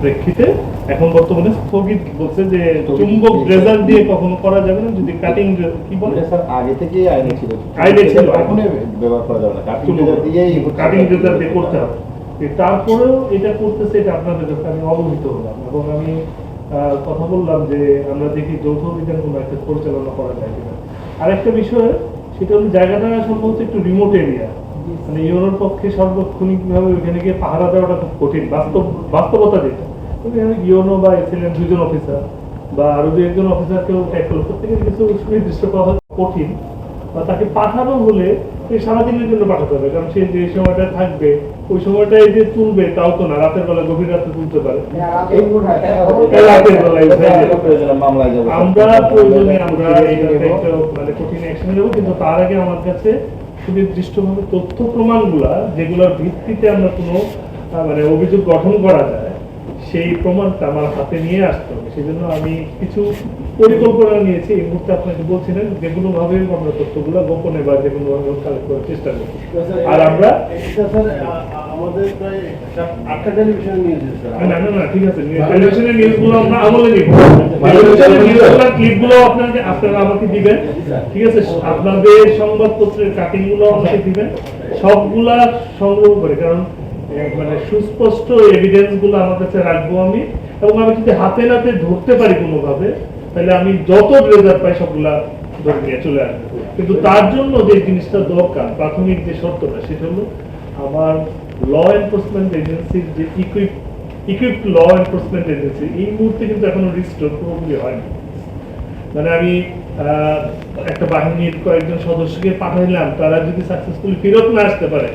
প্রেক্ষিতে এখন বর্তমানে স্থগিত বলছে যে চুম্বক ড্রেজার দিয়ে কখনো করা যাবে না যদি কাটিং কি বলে? স্যার আগে থেকেই আইনে ছিল। আইনে ছিল। কখনোই ব্যবহার করা যাবে না। কাটিং চুম্বক দিয়েই কাটিং ড্রেজার দিয়ে করতে হবে। তারপরেও এটা করতেছে এটা আপনাদের কাছে আমি অবহিত হলাম। এবং আমি কথা বললাম যে আমরা দেখি যৌথ অভিযান কোনো একটা পরিচালনা করা যায় কিনা। আরেকটা বিষয় সেটা হলো জায়গাটা সম্ভবত একটু রিমোট এরিয়া মানে ইউরোর পক্ষে সার্বক্ষণিকভাবে ওইখানে গিয়ে পাহারা দেওয়াটা খুব কঠিন। বাস্তব বাস্তবতা যেটা। ওইখানে ইউনো বা এসএলএন দুজন অফিসার বা আরও দু একজন অফিসারকেও ট্যাকল প্রত্যেকের কিছু সুনির্দিষ্ট করা কঠিন। বা তাকে পাঠানো হলে সারাদিনের জন্য পাঠাতে হবে। কারণ সে যে সময়টা থাকবে ওই সময়টায় যে তুলবে তাও তো না। রাতের বেলা গভীর রাতে তুলতে পারে। রাতের বেলায় যাবে আমরা প্রয়োজনে আমরা মানে কঠিন অ্যাকশন নেব। কিন্তু তার আগে আমার কাছে সুনির্দিষ্টভাবে তথ্য প্রমাণগুলা যেগুলোর ভিত্তিতে আমরা কোনো মানে অভিযোগ গঠন করা যায় সেই প্রমাণটা আমার হাতে নিয়ে আসতে হবে। সেই জন্য আমি কিছু পরিকল্পনা নিয়েছি। এই মুহূর্তে আপনাকে বলছি না যে কোনো ভাবে আমরা তথ্যগুলো গোপনে বা যে কোনো ভাবে কালেক্ট করার চেষ্টা করছি আর আমরা এটা স্যার আ- আ- আমাদের প্রায় আটটা টেলিভিশন নিউজ না না না ঠিক আছে টেলিভিশনের নিউজগুলো আমরা আমলে নিব। টেলিভিশনের নিউজগুলোর ক্লিপগুলো আপনাকে আপনারা আমাকে দিবেন। ঠিক আছে আপনাদের সংবাদপত্রের কাটিংগুলো আমাকে দিবেন। সবগুলা সংগ্রহ করে কারণ মানে সুস্পষ্ট এভিডেন্সগুলো আমার কাছে রাখব আমি। এবং আমি যদি হাতে নাতে ধরতে পারি কোনোভাবে, তাহলে আমি যত রেজাল্ট পাই সবগুলা চলে আসব। কিন্তু তার জন্য যে জিনিসটা দরকার, প্রাথমিক যে শর্তটা, সেটা হলো আমার ল এনফোর্সমেন্ট এজেন্সির যে equip equipped law enforcement agency এই মুহূর্তে কিন্তু এখনও রিস্টোর হয়নি। মানে আমি একটা বাহিনীর কয়েকজন সদস্যকে পাঠাইলাম, তারা যদি সাকসেসফুলি ফেরত না আসতে পারে